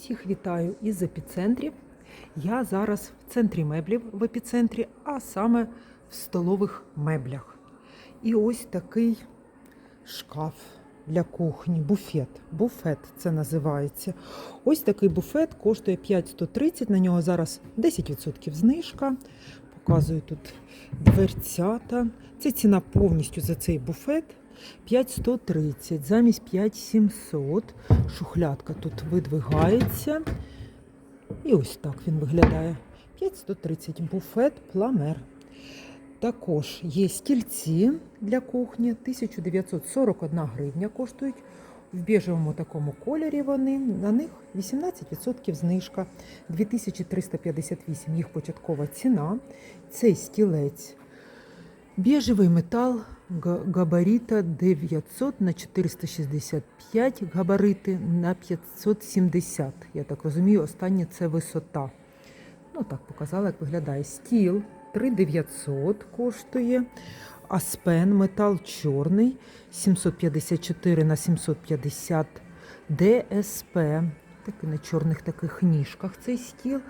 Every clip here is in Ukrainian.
Всіх вітаю із епіцентрів. Я зараз в центрі меблів в епіцентрі, а саме в столових меблях. І ось такий шкаф для кухні, буфет. Буфет це називається. Ось такий буфет коштує 5,130. На нього зараз 10% знижка. Показую тут дверцята. Це ціна повністю за цей буфет. 5130 замість 5700. Шухлядка тут видвигається. І ось так він виглядає. 5130 буфет пламер. Також є стільці для кухні. 1941 гривня коштують. В біжевому такому кольорі вони. На них 18% знижка. 2358 їх початкова ціна. Цей стілець. Біжевий метал габарита 900 на 465, габарити на 570. Я так розумію, останнє це висота. Ну так показала, як виглядає. Стіл 3900 коштує. Аспен метал чорний 754 на 750 ДСП. Такий на чорних таких ніжках цей стіл.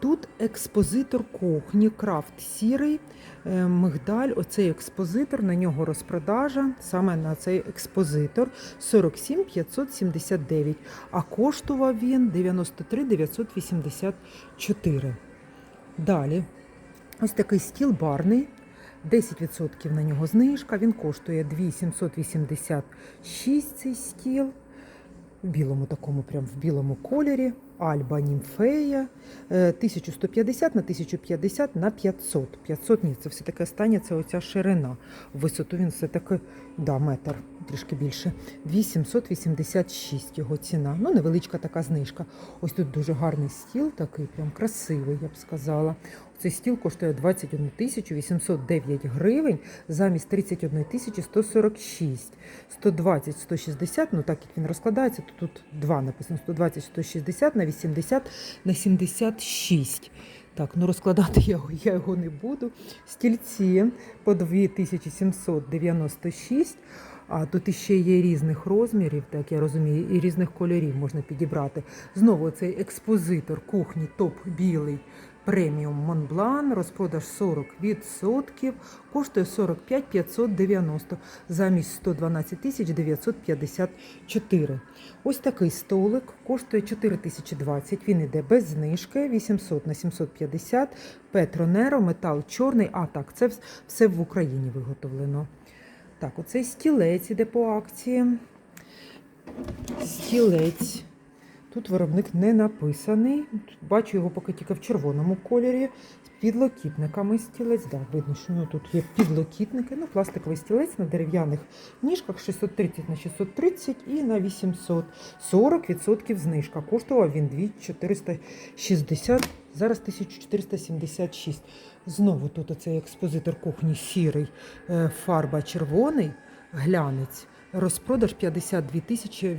Тут експозитор кухні, крафт сірий, е, мигдаль. Оцей експозитор, на нього розпродажа, саме на цей експозитор 47 579, а коштував він 93 984. Далі, ось такий стіл барний. 10% на нього знижка. Він коштує 2786 цей стіл. В білому такому, прям в білому кольорі. Альба Німфея. Е, 1150 на 1050 на 500. 500 ні, це все таке останнє, це оця ширина. Висоту він все таки, да, метр, трішки більше. 2786 його ціна. Ну, невеличка така знижка. Ось тут дуже гарний стіл, такий прям красивий, я б сказала. Цей стіл коштує 21 тисячу 809 гривень замість 31 тисячі 146. 120, 160, ну так як він розкладається, то тут два написано. 120, 160 на 80, на 76. Так, ну розкладати я, я його не буду. Стільці по 2796. А тут іще є різних розмірів, так я розумію, і різних кольорів можна підібрати. Знову цей експозитор кухні топ білий преміум Монблан, розпродаж 40%, коштує 45 590 замість 112 тисяч 954. Ось такий столик коштує 4020, він іде без знижки, 800 на 750, Петронеро, метал чорний, а так, це все в Україні виготовлено. Так, оцей стілець іде по акції. Стілець. Тут виробник не написаний. Бачу його поки тільки в червоному кольорі. Підлокітниками стілець. Да, видно, що ну, тут є підлокітники. Ну, пластиковий стілець на дерев'яних ніжках 630 на 630 і на 800. 40% знижка. Коштував він 2460, зараз 1476. Знову тут оцей експозитор кухні сірий, е, фарба червоний, глянець. Розпродаж 52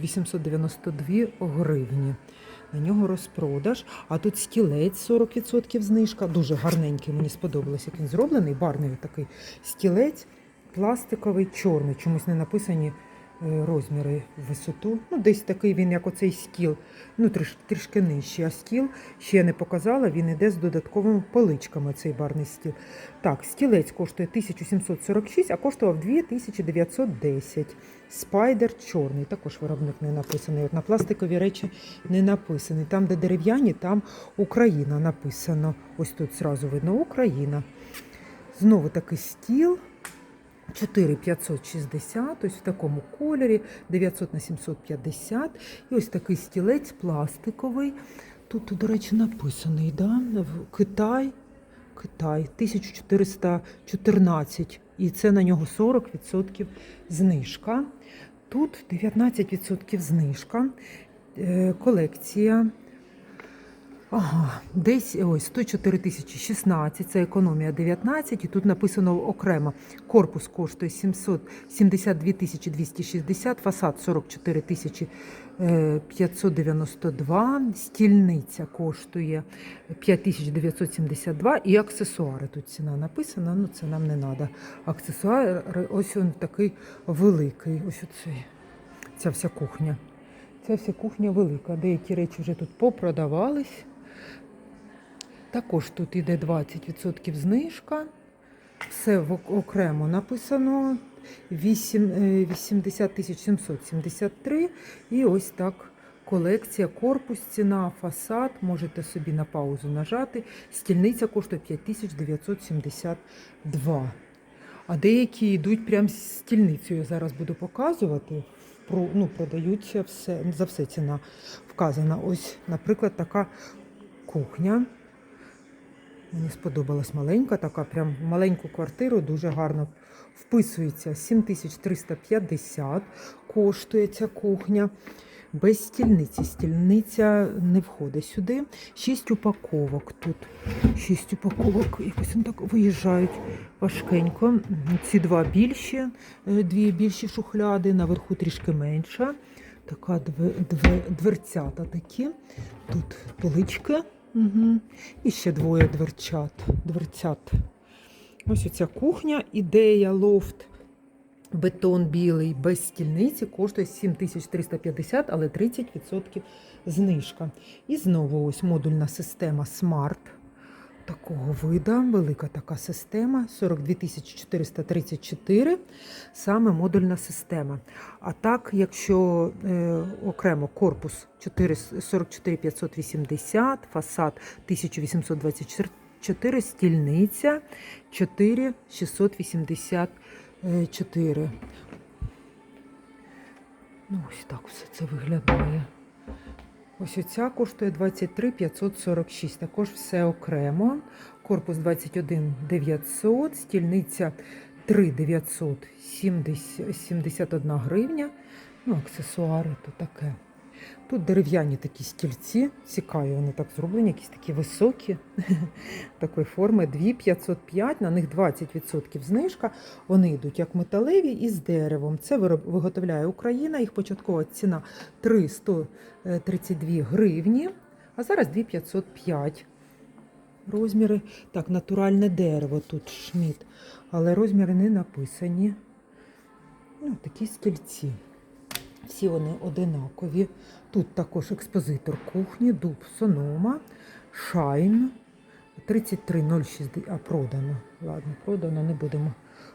892 гривні. На нього розпродаж. А тут стілець 40% знижка. Дуже гарненький. Мені сподобалось, як він зроблений. Барний такий стілець, пластиковий, чорний. Чомусь не написані розміри в висоту. Ну, десь такий він, як оцей стіл. Ну, тріш, трішки нижчий. А стіл ще я не показала, він іде з додатковими поличками, цей барний стіл. Так, стілець коштує 1746, а коштував 2910. Спайдер чорний, також виробник не написаний. От на пластикові речі не написаний. Там, де дерев'яні, там Україна написано. Ось тут зразу видно Україна. Знову такий стіл. 4560, ось в такому кольорі, 900 на 750. І ось такий стілець пластиковий. Тут, до речі, написаний, да? Китай. Китай 1414. І це на нього 40% знижка. Тут 19% знижка. Е, Колекція. Ага, десь ось 104 тисячі 16, це економія 19, і тут написано окремо. Корпус коштує 772 тисячі 260, фасад 44 тисячі е, 592, стільниця коштує 5972 і аксесуари. Тут ціна написана, ну це нам не треба. Аксесуари, ось він такий великий, ось оцей, ця вся кухня. ця вся кухня велика. Деякі речі вже тут попродавались. Також тут іде 20% знижка. Все окремо написано 8, е, 80 773. І ось так колекція, корпус, ціна, фасад. Можете собі на паузу нажати. Стільниця коштує 5972. А деякі йдуть прямо з стільницею. Я зараз буду показувати. Про, ну, продаються все, за все ціна вказана. Ось, наприклад, така кухня. Мені сподобалась маленька, така прям в маленьку квартиру, дуже гарно вписується. 7350 коштує ця кухня. Без стільниці. Стільниця не входить сюди. Шість упаковок тут. Шість упаковок. Якось вони так виїжджають важкенько. Ці два більші, е, дві більші шухляди, наверху трішки менша. Така две- две- дверцята такі. Тут полички. Угу. І ще двоє дверчат. дверцят. Ось оця кухня, ідея лофт. Бетон білий без стільниці коштує 7350, але 30% знижка. І знову ось модульна система Smart. Такого вида, велика така система, 42 434, саме модульна система. А так, якщо е, окремо корпус 4, 44 580, фасад 1824, стільниця 4 684. Ну, ось так все це виглядає. Ось оця коштує 23 546. Також все окремо. Корпус 21 900, стільниця 3 971 гривня. Ну, аксесуари то таке. Тут дерев'яні такі стільці. Цікаві, вони так зроблені, якісь такі високі, такої форми. 2 505, на них 20% знижка. Вони йдуть як металеві і з деревом. Це виготовляє Україна. Їх початкова ціна 3 132 гривні, а зараз 2 505 розміри. Так, натуральне дерево тут шміт, але розміри не написані. Ну, такі стільці. Всі вони одинакові. Тут також експозитор кухні, дуб Сонома, Шайн 33,060, а продано. Ладно, продано, не будемо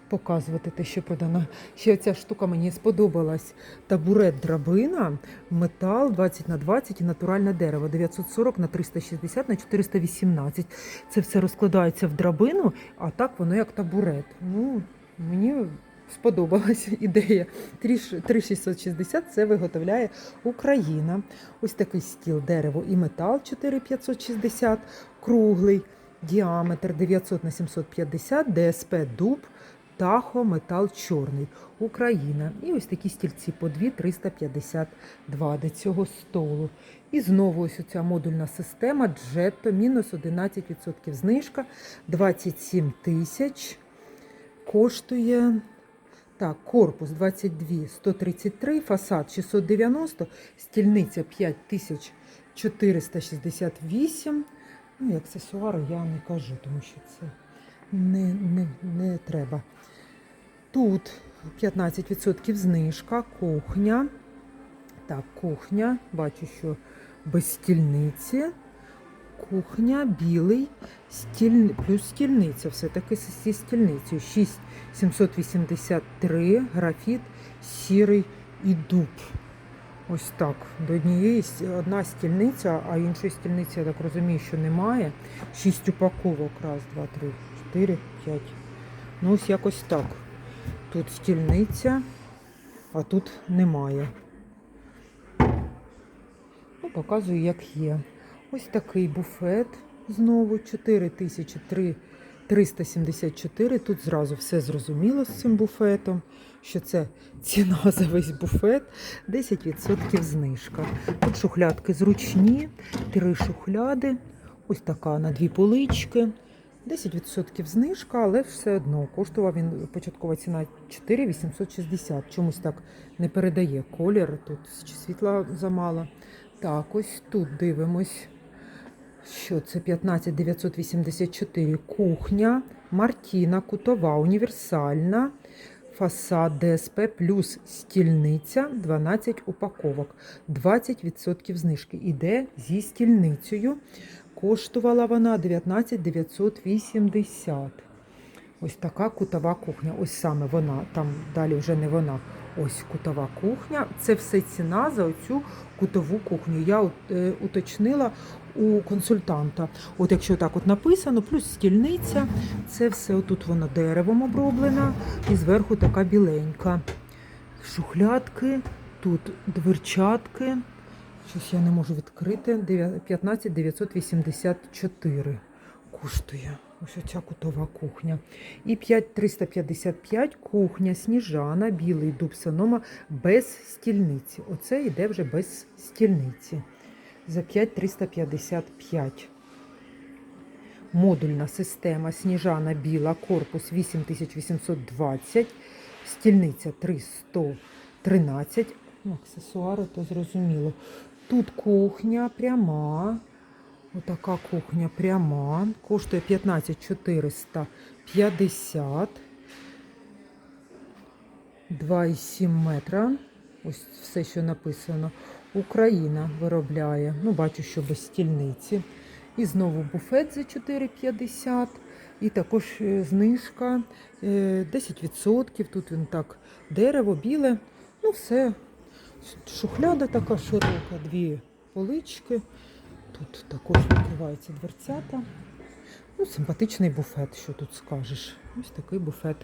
показувати те, що продано. Ще ця штука мені сподобалась. Табурет драбина, метал 20 на 20 і натуральне дерево 940 на 360 на 418. Це все розкладається в драбину, а так воно як табурет. Ну, мені сподобалась ідея. 3660 це виготовляє Україна. Ось такий стіл дерево і метал 4560, круглий, діаметр 900 на 750, ДСП дуб, тахо, метал чорний, Україна. І ось такі стільці по 2352 до цього столу. І знову ось ця модульна система Джетто, мінус 11% знижка, 27 тисяч. Коштує так, корпус 22 133, фасад 690, стільниця 5468. Ну, і аксесуари я не кажу, тому що це не, не, не треба. Тут 15% знижка, кухня. Так, кухня. Бачу, що без стільниці. Кухня, білий, стіль... плюс стільниця. Все-таки зі стільницею. 6 783, графіт, сірий і дуб. Ось так. До однієї одна стільниця, а іншої стільниці, я так розумію, що немає. Шість упаковок. Раз, два, три, чотири, п'ять. Ну, ось якось так. Тут стільниця, а тут немає. Ну, показую, як є. Ось такий буфет знову 4003 374. Тут зразу все зрозуміло з цим буфетом, що це ціна за весь буфет, 10% знижка. Тут шухлядки зручні, три шухляди, ось така на дві полички. 10% знижка, але все одно коштував він початкова ціна 4 860. Чомусь так не передає колір. Тут світла замало. Так, ось тут дивимось. Що це 15 984 кухня, Мартіна, кутова, універсальна. фасад ДСП плюс стільниця 12 упаковок, 20% знижки. Іде зі стільницею. Коштувала вона 19 980. Ось така кутова кухня. Ось саме вона, там далі вже не вона. Ось кутова кухня. Це все ціна за оцю кутову кухню. Я е, уточнила у консультанта. От якщо так от написано, плюс стільниця, це все отут воно деревом оброблена, і зверху така біленька. Шухлядки, тут дверчатки. Щось я не можу відкрити. Дев'я- 15 984 коштує. Ось оця кутова кухня. І 5355 кухня сніжана, білий дуб санома без стільниці. Оце йде вже без стільниці. За 5355. Модульна система сніжана біла, корпус 8820, стільниця 3113. Ну, аксесуари, то зрозуміло. Тут кухня пряма. Отака кухня пряма. Коштує 15450. 2,7 метра. Ось все, що написано. Україна виробляє. Ну, бачу, що без стільниці. І знову буфет за 4,50. І також е, знижка е, 10%. Тут він так дерево, біле. Ну, все. Шухляда така широка, дві полички. Тут також відкриваються дверцята. Ну, симпатичний буфет, що тут скажеш. Ось такий буфет.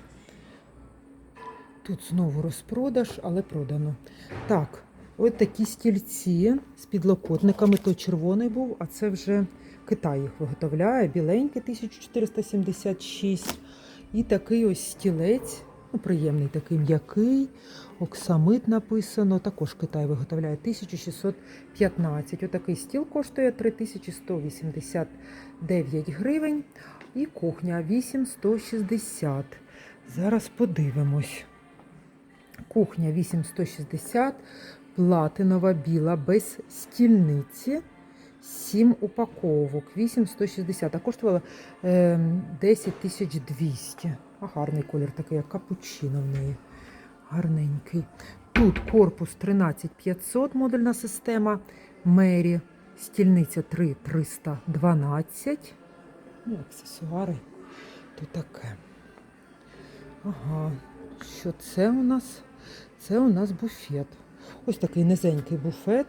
Тут знову розпродаж, але продано. Так, ось такі стільці з підлокотниками. То червоний був, а це вже Китай їх виготовляє. Біленький 1476. І такий ось стілець. Ну, приємний такий м'який, оксамит написано. Також Китай виготовляє 1615. Отакий стіл коштує 3189 гривень. І кухня 8160. Зараз подивимось. Кухня 8160, платинова біла без стільниці. 7 упаковок, 8160, а коштувала е, 10 200. А гарний колір такий, як капучино в неї. Гарненький. Тут корпус 13500, модульна система. Мері, стільниця 3312. Ну, аксесуари. Тут таке. Ага, що це у нас? Це у нас буфет. Ось такий низенький буфет.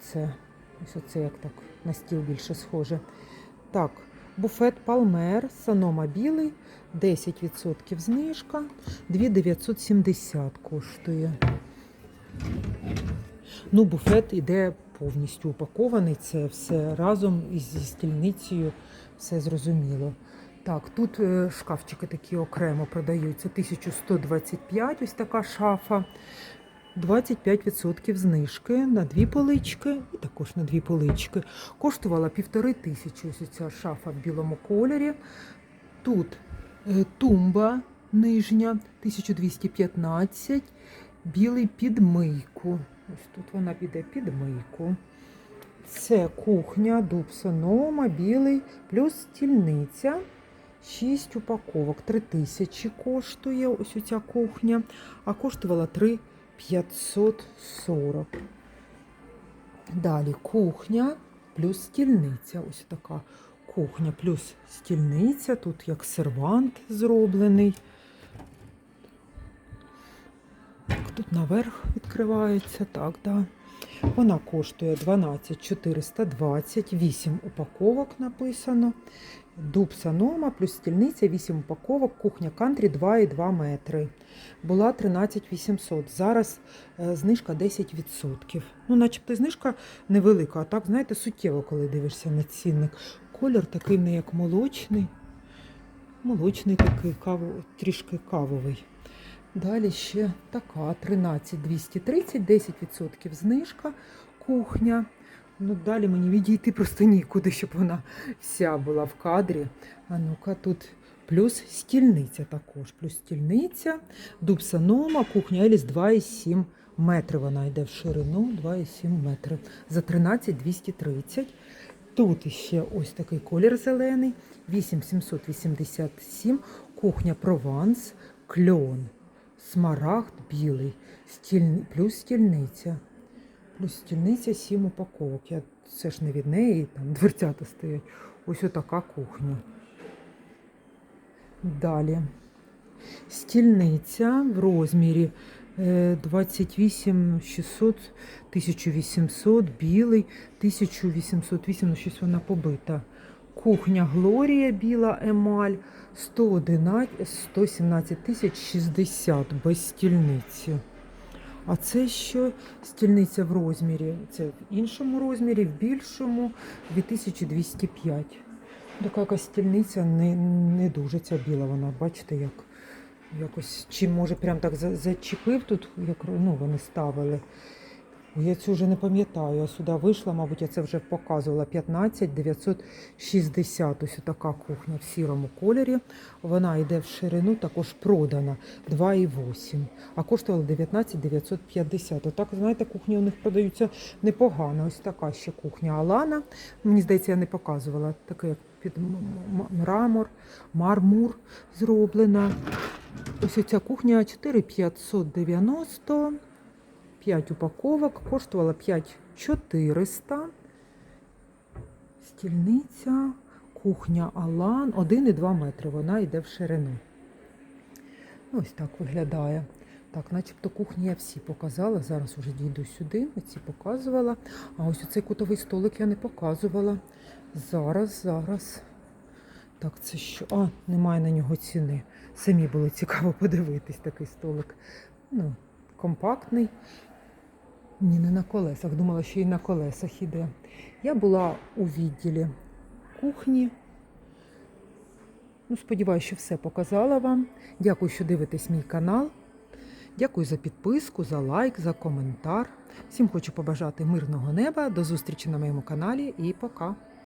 Це ось оце як так на стіл більше схоже. Так, буфет Палмер, Санома білий, 10% знижка, 2970 коштує. Ну, буфет іде повністю упакований. Це все разом із стільницею, все зрозуміло. Так, тут е, шкафчики такі окремо продаються. 1125, ось така шафа. 25% знижки на дві полички і також на дві полички. Коштувала півтори тисячі ось ця шафа в білому кольорі. Тут е, тумба нижня 1215, білий під мийку. Ось тут вона піде під мийку. Це кухня, дуб сонома, білий, плюс стільниця. 6 упаковок, 3 тисячі коштує ось ця кухня, а коштувала 3 540. Далі кухня плюс стільниця. Ось така кухня плюс стільниця. Тут як сервант зроблений. Тут наверх відкривається. Так, да. Вона коштує 12 420, 8 упаковок написано. Дуб санома плюс стільниця 8 упаковок, кухня кантрі 2,2 метри. Була 13 800. Зараз е, знижка 10%. Ну, начебто знижка невелика, а так, знаєте, суттєво, коли дивишся на цінник. Колір такий не як молочний. Молочний такий, каву, трішки кавовий. Далі ще така 13 230, 10% знижка, кухня. Ну, далі мені відійти просто нікуди, щоб вона вся була в кадрі. А ну-ка, тут плюс стільниця також. Плюс стільниця, дуб санома, кухня Еліс 2,7 метри. Вона йде в ширину 2,7 метри. За 13 230. Тут ще ось такий колір зелений, 8787, кухня Прованс, кльон, смарагд білий, стіль... плюс стільниця. Плюс стільниця сім упаковок. Я... Це ж не від неї, там дверцята стоять. Ось отака кухня. Далі. Стільниця в розмірі е, 28 600, 1800, білий, 1808, ну щось вона побита. Кухня Глорія біла емаль 111, 117 тисяч 60 без стільниці. А це ще стільниця в розмірі? Це в іншому розмірі, в більшому 2205. Така якась стільниця не, не дуже ця біла, вона, бачите, як якось, чи може прям так зачепив тут, як ну, вони ставили. Я цю вже не пам'ятаю. Я сюди вийшла, мабуть, я це вже показувала. 15 960. Ось така кухня в сірому кольорі. Вона йде в ширину, також продана 2,8. А коштувала 19 950. Отак, знаєте, кухні у них продаються непогано. Ось така ще кухня Алана. Мені здається, я не показувала. Таке як під мрамор, мармур зроблена. Ось ця кухня 4590. 5 упаковок, коштувала 5400. Стільниця, кухня Алан, 1,2 метри. Вона йде в ширину. Ось так виглядає. Так, начебто кухні я всі показала. Зараз вже дійду сюди, оці показувала. А ось оцей кутовий столик я не показувала. Зараз, зараз. Так, це що? А, немає на нього ціни. Самі було цікаво подивитись такий столик. Ну, компактний. Ні, не на колесах. Думала, що і на колесах іде. Я була у відділі кухні. Ну, сподіваюся, що все показала вам. Дякую, що дивитесь мій канал. Дякую за підписку, за лайк, за коментар. Всім хочу побажати мирного неба. До зустрічі на моєму каналі і пока.